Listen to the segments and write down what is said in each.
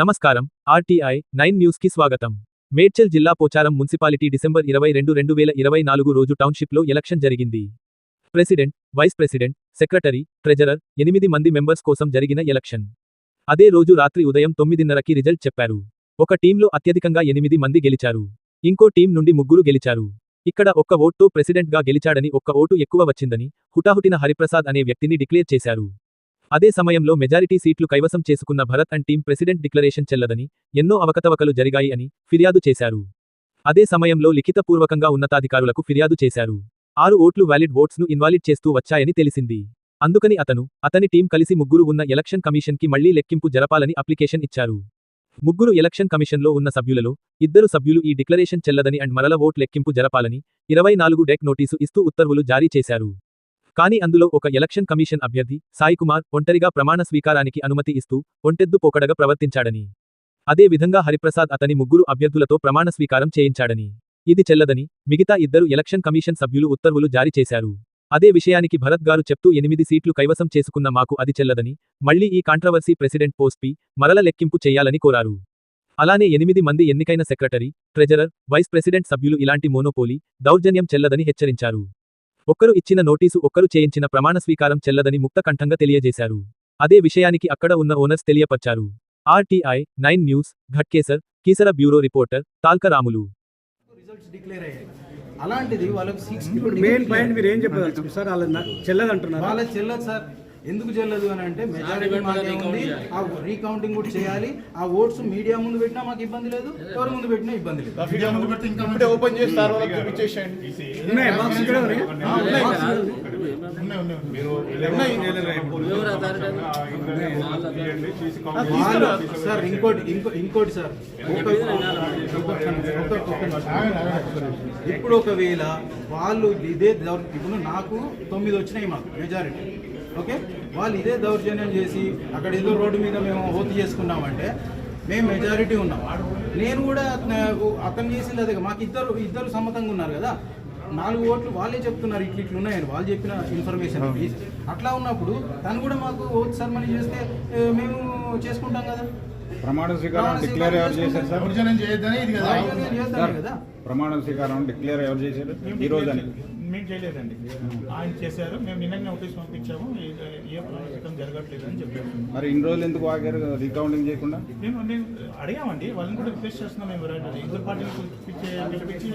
నమస్కారం. RTI nine న్యూస్కి స్వాగతం. మేడ్చల్ జిల్లా పోచారం మున్సిపాలిటీ డిసెంబర్ ఇరవై రెండు రెండు వేల ఇరవై నాలుగు రోజు టౌన్షిప్లో ఎలక్షన్ జరిగింది. President vice president secretary treasurer ఎనిమిది మంది మెంబర్స్ కోసం జరిగిన ఎలక్షన్. అదే రోజు రాత్రి ఉదయం తొమ్మిదిన్నరకి రిజల్ట్ చెప్పారు. ఒక టీంలో అత్యధికంగా ఎనిమిది మంది గెలిచారు. ఇంకో టీం నుండి ముగ్గురు గెలిచారు. ఇక్కడ ఒక్క ఓట్తో ప్రెసిడెంట్గా గెలిచాడని ఒక్క ఓటు ఎక్కువ వచ్చిందని హుటాహుటిన హరిప్రసాద్ అనే వ్యక్తిని డిక్లేర్ చేశారు. అదే సమయంలో మెజారిటీ సీట్లు కైవసం చేసుకున్న Bharat and team president declaration చెల్లదని ఎన్నో అవకతవకలు జరిగాయి అని ఫిర్యాదు చేశారు. అదే సమయంలో లిఖితపూర్వకంగా ఉన్నతాధికారులకు ఫిర్యాదు చేశారు. ఆరు ఓట్లు వ్యాలిడ్ ఓట్స్ను ఇన్వాలిడ్ చేస్తూ వచ్చాయని తెలిసింది. అందుకని అతను అతని టీం కలిసి ముగ్గురు ఉన్న ఎలక్షన్ కమిషన్కి మళ్ళీ లెక్కింపు జరపాలని అప్లికేషన్ ఇచ్చారు. ముగ్గురు ఎలక్షన్ కమిషన్లో ఉన్న సభ్యులలో ఇద్దరు సభ్యులు ఈ డిక్లరేషన్ చెల్లదని అండ్ మరల ఓట్ లెక్కింపు జరపాలని ఇరవై నాలుగు డెక్ నోటీసు ఇస్తూ ఉత్తర్వులు జారీ చేశారు. కానీ అందులో ఒక ఎలక్షన్ కమిషన్ అభ్యర్థి సాయికుమార్ ఒంటరిగా ప్రమాణ స్వీకారానికి అనుమతి ఇస్తూ ఒంటెద్దు పోకడగా ప్రవర్తించాడని. అదే విధంగా హరిప్రసాద్ అతని ముగ్గురు అభ్యర్థులతో ప్రమాణ స్వీకారం చేయించాడని. ఇది చెల్లదని మిగతా ఇద్దరు ఎలక్షన్ కమిషన్ సభ్యులు ఉత్తర్వులు జారీ చేశారు. అదే విషయానికి భరత్ గారు చెప్తూ ఎనిమిది సీట్లు కైవసం చేసుకున్న మాకు అది చెల్లదని మళ్ళీ ఈ కాంట్రవర్సీ ప్రెసిడెంట్ పోస్ట్ పి మరల లెక్కింపు చేయాలని కోరారు. అలానే ఎనిమిది మంది ఎన్నికైన సెక్రటరీ ట్రెజరర్ వైస్ ప్రెసిడెంట్ సభ్యులు ఇలాంటి మోనోపోలీ దౌర్జన్యం చెల్లదని హెచ్చరించారు. ఒక్కరు ఇచ్చిన నోటీసు ఒక్కరు చేయించిన ప్రమాణ స్వీకారం చెల్లదని ముక్త కంఠంగా తెలియజేశారు. అదే విషయానికి అక్కడ ఉన్న owners తెలియపర్చారు. RTI nine news Ghatkesar Keesara bureau reporter Talka Ramulu results declare అయ్యాయి. అలాంటిది వాళ్ళకి సిక్స్ మెయిన్ పాయింట్ మీరు ఏం చెప్పదలుచుకున్నారు? సార్ వాళ్ళ చెల్లదు అంటున్నారు వాళ్ళ చెల్లదు సార్. ఎందుకు చెల్లదు అని అంటే మెజారిటీ మాకే ఉంది ఆ రీకౌంటింగ్ కూడా చేయాలి ఆ ఓట్స్ మీడియా ముందు పెట్టినా మాకు ఇబ్బంది లేదు ఎవరి ముందు పెట్టినా ఇబ్బంది లేదు వీడియో ముందు పెడితే ఇంకా ఇప్పుడే ఓపెన్ చేస్తారు సార్ ఇంకోటి ఇంకో ఇంకోటి సార్. ఇప్పుడు ఒకవేళ వాళ్ళు ఇదే దౌర్ ఇప్పుడు నాకు తొమ్మిది వచ్చినాయి మాకు మెజారిటీ ఓకే వాళ్ళు ఇదే దౌర్జన్యం చేసి అక్కడ ఏదో రోడ్డు మీద మేము హోతి చేసుకున్నామంటే మేము మెజారిటీ ఉన్నాం. నేను కూడా అతను- చేసింది అదే మాకు ఇద్దరు ఇద్దరు సమ్మతంగా ఉన్నారు కదా. నాలుగు ఓట్లు వాళ్ళే చెప్తున్నారు ఇట్లు ఇట్లు ఉన్నాయని. వాళ్ళు చెప్పిన ఇన్ఫర్మేషన్ అట్లా ఉన్నప్పుడు తను కూడా మాకు ఓట్ సర్మనీ చేస్తే మేము చేసుకుంటాం కదా. ప్రమాణ స్వీకారం డిక్లేర్ ఎవరు చేశారు సార్? చేయొద్దని ఇది కదా. ప్రమాణ స్వీకారం డిక్లేర్ ఎవరు చేశారు? ఈ రోజు అని. మేము చేయలేదండి. ఆయన చేశారు. మేము నిన్న నోటీస్ పంపించాము. ఏ ప్రాజెక్ట్ జరగట్లేదు అని చెప్పారు. మరి ఇన్ని రోజులు ఎందుకు ఆగారు? రీకౌంటింగ్ చేయకుండా? నేను నేను అడిగామండి. వాళ్ళని కూడా రిక్వెస్ట్ చేస్తున్నాం మేము ఎవరైనా ఇద్దరు పార్టీని పిలిపించి పిలిపించి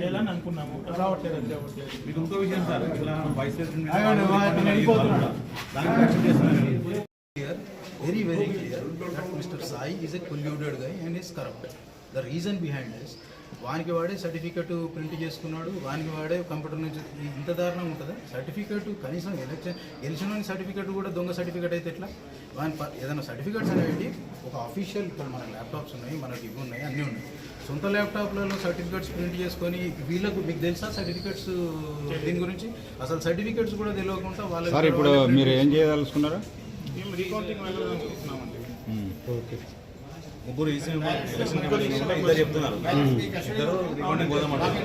చేయాలని అనుకున్నాము. రావట్లేదు అది రావట్లేదు మీకు ఇంకో విషయం సార్. ఇలా vice president very very clear that Mr. Sai is a colluded guy and is corrupt. The reason behind this, వానికి వాడే సర్టిఫికెట్ ప్రింట్ చేసుకున్నాడు వానికి వాడే కంప్యూటర్ నుంచి ఇంత దారుణం ఉంటుందా? సర్టిఫికెట్ కనీసం ఎలక్షన్ గెలిచిన సర్టిఫికెట్ కూడా దొంగ సర్టిఫికెట్ అయితే ఎట్లా? వాని ఏదైనా సర్టిఫికెట్స్ అనేవి ఒక అఫీషియల్ ఇక్కడ మన ల్యాప్టాప్స్ ఉన్నాయి మనకి ఇవి ఉన్నాయి అన్నీ ఉన్నాయి. సొంత ల్యాప్టాప్లలో సర్టిఫికెట్స్ ప్రింట్ చేసుకొని వీళ్ళకు మీకు తెలుసా సర్టిఫికెట్స్ దీని గురించి? అసలు సర్టిఫికెట్స్ కూడా తెలియకుండా వాళ్ళకి సార్ ఇప్పుడు మీరు ఏం చేయదలుచుకున్నారు? మేము రీకౌంటింగ్ వెళ్ళాలనుకుంటున్నామండి ముగ్గురు ఈసీ ఎలక్షన్ కమిటీ ఉంటే ఇద్దరు చెప్తున్నారు. ఇద్దరు రికౌంటింగ్ పోదామంటారు